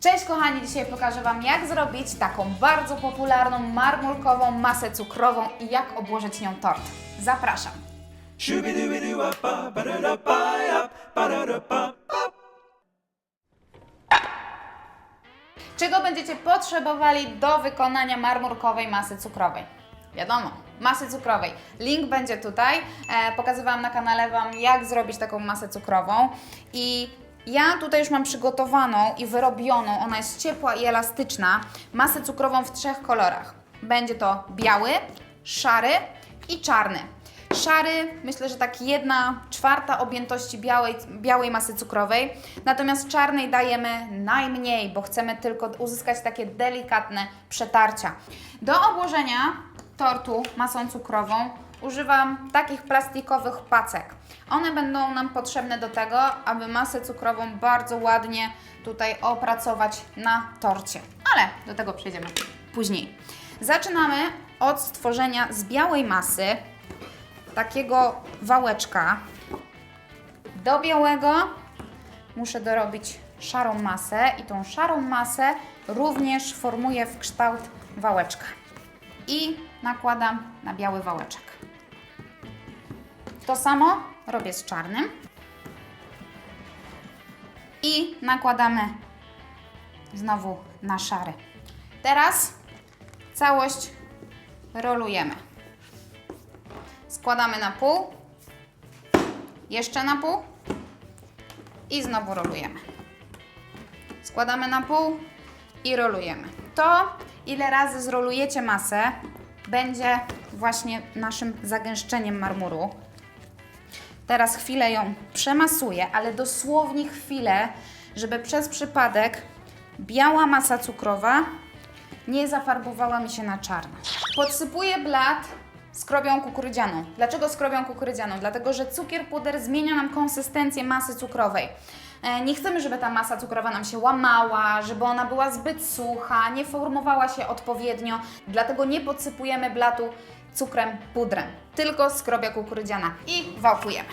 Cześć kochani, dzisiaj pokażę Wam jak zrobić taką bardzo popularną marmurkową masę cukrową i jak obłożyć nią tort. Zapraszam. Czego będziecie potrzebowali do wykonania marmurkowej masy cukrowej? Wiadomo, masy cukrowej. Link będzie tutaj. E, pokazywałam na kanale Wam, jak zrobić taką masę cukrową. I ja tutaj już mam przygotowaną i wyrobioną, ona jest ciepła i elastyczna, masę cukrową w trzech kolorach. Będzie to biały, szary i czarny. Szary, myślę, że tak jedna czwarta objętości białej, białej masy cukrowej, natomiast czarnej dajemy najmniej, bo chcemy tylko uzyskać takie delikatne przetarcia. Do obłożenia tortu masą cukrową używam takich plastikowych pacek. One będą nam potrzebne do tego, aby masę cukrową bardzo ładnie tutaj opracować na torcie, ale do tego przejdziemy później. Zaczynamy od stworzenia z białej masy takiego wałeczka. Do białego muszę dorobić szarą masę i tą szarą masę również formuję w kształt wałeczka. I nakładam na biały wałeczek. To samo robię z czarnym. I nakładamy znowu na szary. Teraz całość rolujemy. Składamy na pół, jeszcze na pół i znowu rolujemy. Składamy na pół i rolujemy. To, ile razy zrolujecie masę, będzie właśnie naszym zagęszczeniem marmuru. Teraz chwilę ją przemasuję, ale dosłownie chwilę, żeby przez przypadek biała masa cukrowa nie zafarbowała mi się na czarno. Podsypuję blat skrobią kukurydzianą. Dlaczego skrobią kukurydzianą? Dlatego, że cukier puder zmienia nam konsystencję masy cukrowej. E, Nie chcemy, żeby ta masa cukrowa nam się łamała, żeby ona była zbyt sucha, nie formowała się odpowiednio, dlatego nie podsypujemy blatu cukrem pudrem, tylko skrobia kukurydziana i wałkujemy.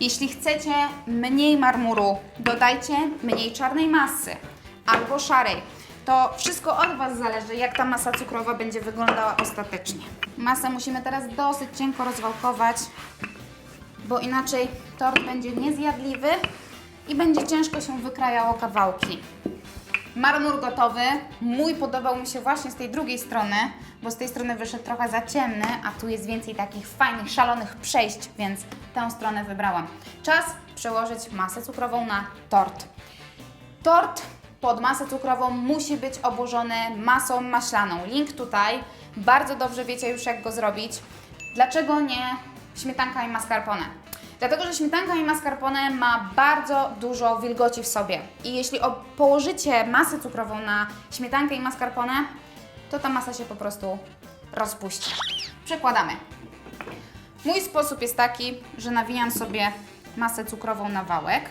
Jeśli chcecie mniej marmuru, dodajcie mniej czarnej masy albo szarej. To wszystko od Was zależy, jak ta masa cukrowa będzie wyglądała ostatecznie. Masę musimy teraz dosyć cienko rozwałkować, bo inaczej tort będzie niezjadliwy i będzie ciężko się wykrajało kawałki. Marmur gotowy. Mój podobał mi się właśnie z tej drugiej strony, bo z tej strony wyszedł trochę za ciemny, a tu jest więcej takich fajnych, szalonych przejść, więc tę stronę wybrałam. Czas przełożyć masę cukrową na tort. Tort pod masę cukrową musi być obłożony masą maślaną. Link tutaj. Bardzo dobrze wiecie już jak go zrobić. Dlaczego nie śmietanka i mascarpone? Dlatego, że śmietanka i mascarpone ma bardzo dużo wilgoci w sobie. I jeśli położycie masę cukrową na śmietankę i mascarpone, to ta masa się po prostu rozpuści. Przekładamy. Mój sposób jest taki, że nawijam sobie masę cukrową na wałek.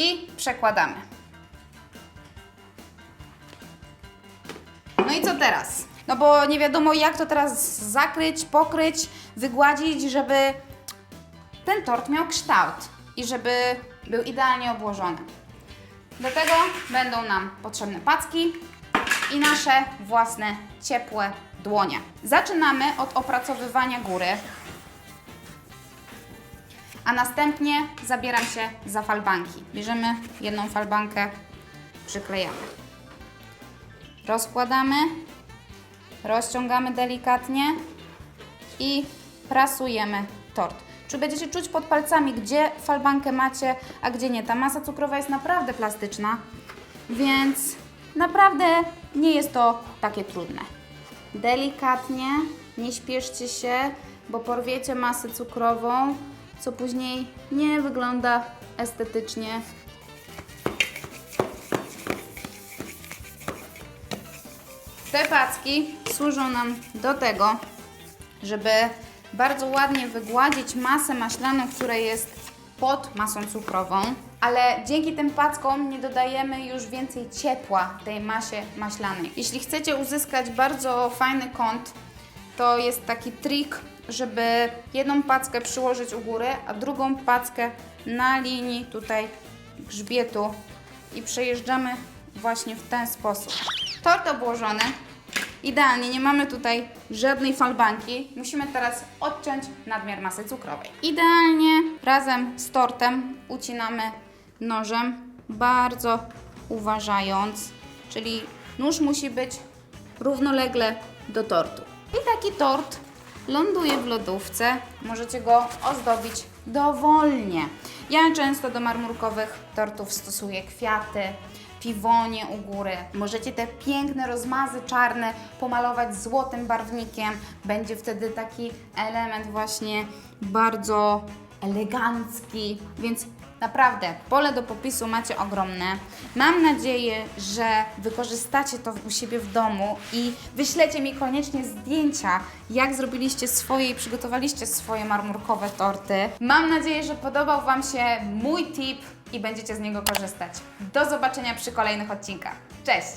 i przekładamy. No i co teraz? No bo nie wiadomo jak to teraz zakryć, pokryć, wygładzić, żeby ten tort miał kształt i żeby był idealnie obłożony. Do tego będą nam potrzebne packi i nasze własne ciepłe dłonie. Zaczynamy od opracowywania góry a następnie zabieram się za falbanki. Bierzemy jedną falbankę, przyklejamy. Rozkładamy, rozciągamy delikatnie i prasujemy tort. Czy będziecie czuć pod palcami, gdzie falbankę macie, a gdzie nie? Ta masa cukrowa jest naprawdę plastyczna, więc naprawdę nie jest to takie trudne. Delikatnie, nie śpieszcie się, bo porwiecie masę cukrową, co później nie wygląda estetycznie. Te packi służą nam do tego, żeby bardzo ładnie wygładzić masę maślaną, która jest pod masą cukrową, ale dzięki tym packom nie dodajemy już więcej ciepła tej masie maślanej. Jeśli chcecie uzyskać bardzo fajny kąt, to jest taki trik żeby jedną packę przyłożyć u góry, a drugą packę na linii tutaj grzbietu i przejeżdżamy właśnie w ten sposób. Tort obłożony. Idealnie, nie mamy tutaj żadnej falbanki. Musimy teraz odciąć nadmiar masy cukrowej. Idealnie razem z tortem ucinamy nożem, bardzo uważając, czyli nóż musi być równolegle do tortu. I taki tort ląduje w lodówce. Możecie go ozdobić dowolnie. Ja często do marmurkowych tortów stosuję kwiaty, piwonie u góry. Możecie te piękne rozmazy czarne pomalować złotym barwnikiem. Będzie wtedy taki element właśnie bardzo elegancki, więc Naprawdę, pole do popisu macie ogromne. Mam nadzieję, że wykorzystacie to u siebie w domu i wyślecie mi koniecznie zdjęcia, jak zrobiliście swoje i przygotowaliście swoje marmurkowe torty. Mam nadzieję, że podobał Wam się mój tip i będziecie z niego korzystać. Do zobaczenia przy kolejnych odcinkach. Cześć!